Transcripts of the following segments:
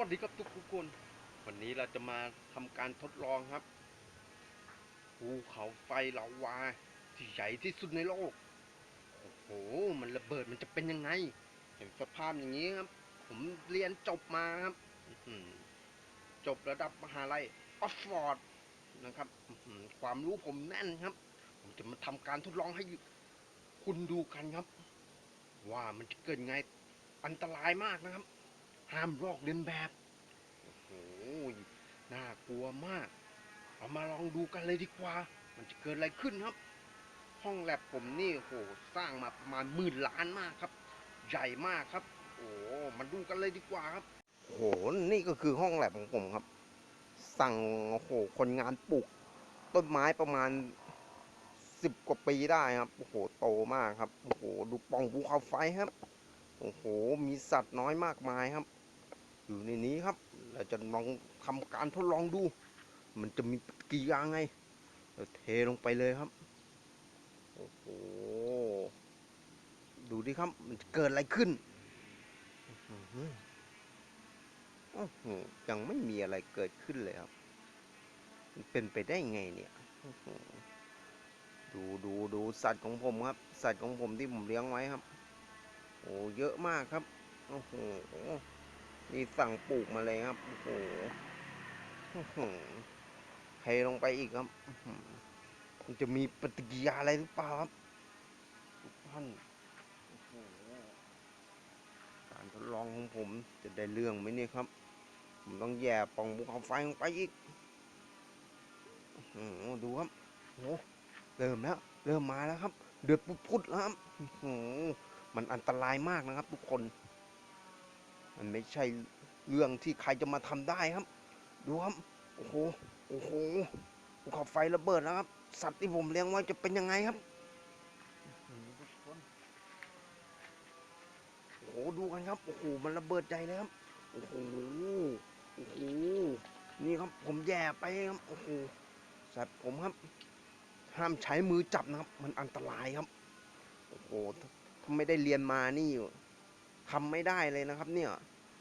วัสดีครับทุกคน วันนี้เราจะมาทำการทดลองครับภูเขาไฟลาวาที่ใหญ่ที่สุดในโลก โอ้โห มันระเบิดมันจะเป็นยังไง เห็นสภาพอย่างนี้ครับ ผมเรียนจบมาครับจบระดับมหาลัยออกซฟอร์ดนะครับความรู้ผมแน่นครับ ผมจะมาทำการทดลองให้คุณดูกันครับ ว่ามันจะเกิดไงอันตรายมากนะครับ ห้ามลอกเลียนแบบ โอ้โห น่ากลัวมาก เอามาลองดูกันเลยดีกว่า มันจะเกิดอะไรขึ้นครับ ห้องแลบผมนี่โอ้โหสร้างมาประมาณหมื่นล้านมากครับ ใหญ่มากครับ โอ้โหมาดูกันเลยดีกว่าครับ โอ้โห นี่ก็คือห้องแลบของผมครับ สั่งโอ้โห คนงานปลูกต้นไม้ประมาณสิบกว่าปีได้ครับ โอ้โห โตมากครับ โอ้โห ดูป่องภูเขาไฟครับ โอ้โห มีสัตว์น้อยมากมายครับ อยู่ในนี้ครับ เราจะลองทำการทดลองดู มันจะมีปีกิริยาไงเราเทลงไปเลยครับ โอ้โห ดูดิครับ มันเกิดอะไรขึ้นโอ้โหยังไม่มีอะไรเกิดขึ้นเลยครับ มันเป็นไปได้ไงเนี่ย ดูดูดูสัตว์ของผมครับ สัตว์ของผมที่ผมเลี้ยงไว้ครับ โอ้เยอะมากครับ โอ้โห นี่สั่งปลูกมาเลยครับโอ้โหเทลงไปอีกครับมันจะมีปฏิกิริยาอะไรหรือเปล่าครับทุกท่านการทดลองของผมจะได้เรื่องไหมเนี่ยครับ ผมต้องแย่ปองภูเขาไฟลงไปอีกอื้อดูครับโอ้เริ่มแล้ว เริ่มมาแล้วครับ เดือดปุดแล้วครับอื้อหือมันอันตรายมากนะครับ ทุกคน มันไม่ใช่เรื่องที่ใครจะมาทำได้ครับ ดูครับ โอ้โห โอ้โหภูเขาไฟระเบิดแล้วครับ สัตว์ที่ผมเลี้ยงไว้จะเป็นยังไงครับ โอ้โห ดูกันครับ โอ้โห มันระเบิดใจเลยครับ โอ้โห โอ้โห นี่ครับ ผมแย่ไปครับ โอ้โห สัตว์ผมครับ ห้ามใช้มือจับนะครับ มันอันตรายครับ โอ้โห ถ้าไม่ได้เรียนมานี่ ทำไม่ได้เลยนะครับ เนี่ย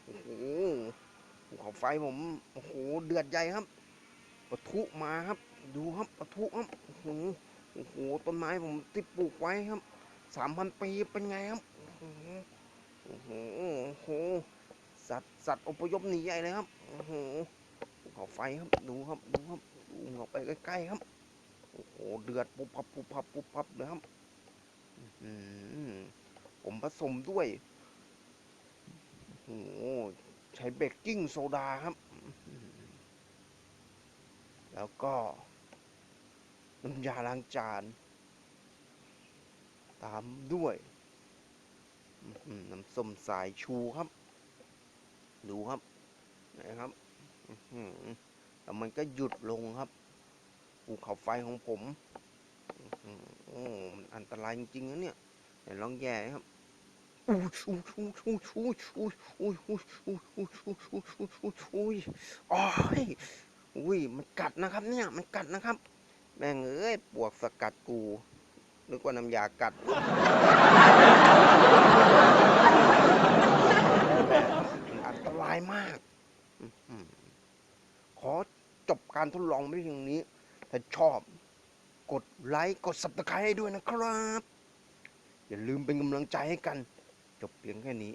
โอ้โหภูเขาไฟผมโอ้โหเดือดใหญ่ครับปะทุมาครับ ดูครับปะทุครับโอ้โหโอ้โหต้นไม้ผมที่ปลูกไว้ครับสามพันปีเป็นไงครับโอ้โหโอ้โหสัตว์สัตว์อพยพหนีใหญ่เลยครับโอ้โหภูเขาไฟครับดูครับดูครับดูออกไปใกล้ๆครับโอ้โหเดือดปุบพับปุบพับปุบพับเลยครับอืมผมผสมด้วย โอ้ใช้เบกกิ้งโซดาครับ แล้วก็น้ำยาล้างจาน ตามด้วย น้ำส้มสายชูครับ ดูครับ นะครับแล้วมันก็หยุดลงครับภูเขาไฟของผม โอ้ มันอันตรายจริงๆนะเนี่ยไหนลองแย่ครับ อุ้ยอุ้ยอุ้ยอุ้ยอุ้ยอุ้ยอุ้ยอุ้ยอุ้ยอุ้ยอุ้ยอุ้ยอุ้ยอ้ยอุ้ยมันกัดนะครับเนี่ยมันกัดนะครับ แม่งเอ้ยปวกสกัดกูนึกว่าน้ำยากัดอันตรายมาก ขอจบการทดลองไม่เพียงนี้ ถ้าชอบกดไลค์ กด subscribe ให้ด้วยนะครับ อย่าลืมเป็นกำลังใจให้กัน จบเพียงแค่นี้